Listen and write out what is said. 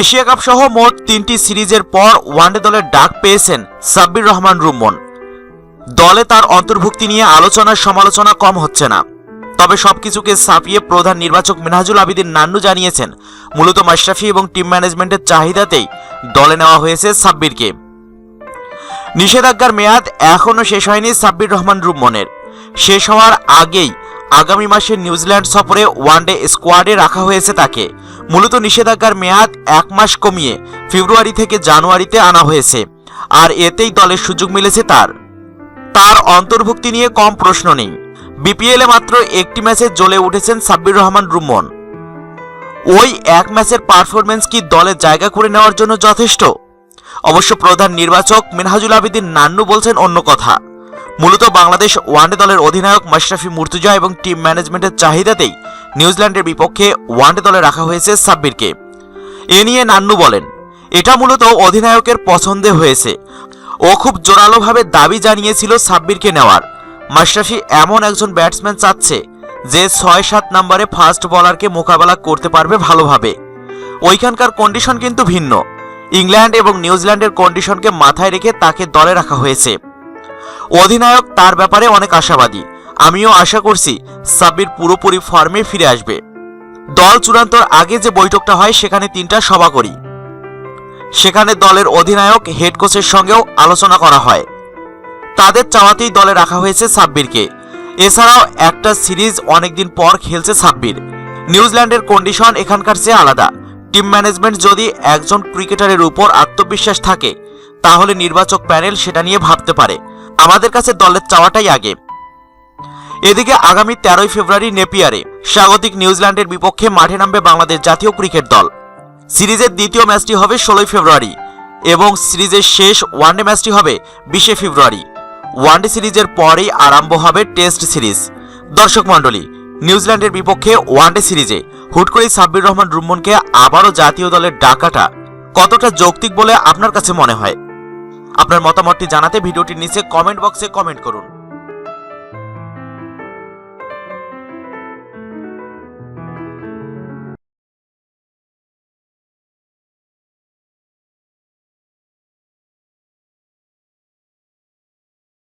Asia cup সহ মোট তিনটি সিরিজের পর ওয়ানডে দলের ডাক পেয়েছেন সাব্বির রহমান রুম্মন। দলে তার অন্তর্ভুক্তি নিয়ে আলোচনার সমালোচনা কম হচ্ছে না। তবে সবকিছুকে ছাপিয়ে প্রধান নির্বাচক মিনহাজুল আবিদিন নান্নু জানিয়েছেন, মূলত মাশরাফি এবং টিম ম্যানেজমেন্টের চাহিদাতেই দলে নেওয়া হয়েছে সাব্বিরকে। নিষেধাজ্ঞার মেয়াদ এখনও শেষ হয়নি সাব্বির রহমান রুম্মনের। শেষ হওয়ার আগেই আগামী মাসে নিউজিল্যান্ড সফরে ওয়ানডে স্কোয়াডে রাখা হয়েছে তাকে। মূলত নিষেধাজ্ঞার মেয়াদ এক মাস কমিয়ে ফেব্রুয়ারি থেকে জানুয়ারিতে আনা হয়েছে। আর এতেই দলের সুযোগ মিলেছে তার। তার অন্তর্ভুক্তি নিয়ে কম প্রশ্ন নেই। বিপিএলে মাত্র একটি ম্যাচে জ্বলে উঠেছেন সাব্বির রহমান রুম্মন ওই এক ম্যাচের পারফরমেন্স কি দলে জায়গা করে নেওয়ার জন্য যথেষ্ট? অবশ্য প্রধান নির্বাচক মিনহাজুল আবেদিন নান্নু বলছেন অন্য কথা। মূলত বাংলাদেশ ওয়ানডে দলের অধিনায়ক মাশরাফি মুর্তুজা এবং টিম ম্যানেজমেন্টের চাহিদাতেই নিউজিল্যান্ডের বিপক্ষে ওয়ানডে দলে রাখা হয়েছে সাব্বিরকে। এ নিয়ে নান্নু বলেন, এটা মূলত অধিনায়কের পছন্দে হয়েছে। ও খুব জোরালোভাবে দাবি জানিয়েছিল সাব্বিরকে নেওয়ার। মাশরাফি এমন একজন ব্যাটসম্যান চাচ্ছে যে ছয় সাত নম্বরে ফাস্ট বলারকে মোকাবেলা করতে পারবে ভালোভাবে। ওইখানকার কন্ডিশন কিন্তু ভিন্ন। ইংল্যান্ড এবং নিউজিল্যান্ডের কন্ডিশনকে মাথায় রেখে তাকে দলে রাখা হয়েছে। অধিনায়ক তার ব্যাপারে অনেক আশাবাদী। আমিও আশা করছি সাব্বির পুরোপুরি ফর্মে ফিরে আসবে। দল চূড়ান্তর আগে যে বৈঠকটা হয়, সেখানে তিনটা সভা করি। সেখানে দলের অধিনায়ক হেড কোচের সঙ্গেও আলোচনা করা হয়। তাদের চাওয়াতেই দলে রাখা হয়েছে সাব্বিরকে। এছাড়াও একটা সিরিজ অনেকদিন পর খেলছে সাব্বির। নিউজিল্যান্ডের কন্ডিশন এখানকার চেয়ে আলাদা। টিম ম্যানেজমেন্ট যদি একজন ক্রিকেটারের উপর আত্মবিশ্বাস থাকে, তাহলে নির্বাচক প্যানেল সেটা নিয়ে ভাবতে পারে। আমাদের কাছে দলের চাওয়াটাই আগে। এদিকে আগামী তেরোই ফেব্রুয়ারি নেপিয়ারে স্বাগতিক নিউজিল্যান্ডের বিপক্ষে মাঠে নামবে বাংলাদেশ জাতীয় ক্রিকেট দল। সিরিজের দ্বিতীয় ম্যাচটি হবে ষোলোই ফেব্রুয়ারি এবং সিরিজের শেষ ওয়ানডে ম্যাচটি হবে বিশে ফেব্রুয়ারি। ওয়ানডে সিরিজের পরেই আরম্ভ হবে টেস্ট সিরিজ। দর্শক মণ্ডলী, নিউজিল্যান্ডের বিপক্ষে ওয়ানডে সিরিজে হুট করেই সাব্বির রহমান রুম্মনকে আবারও জাতীয় দলের ডাকাটা কতটা যৌক্তিক বলে আপনার কাছে মনে হয়? আপনার মতামতটি জানাতে ভিডিওটির নিচে কমেন্ট বক্সে কমেন্ট করুন।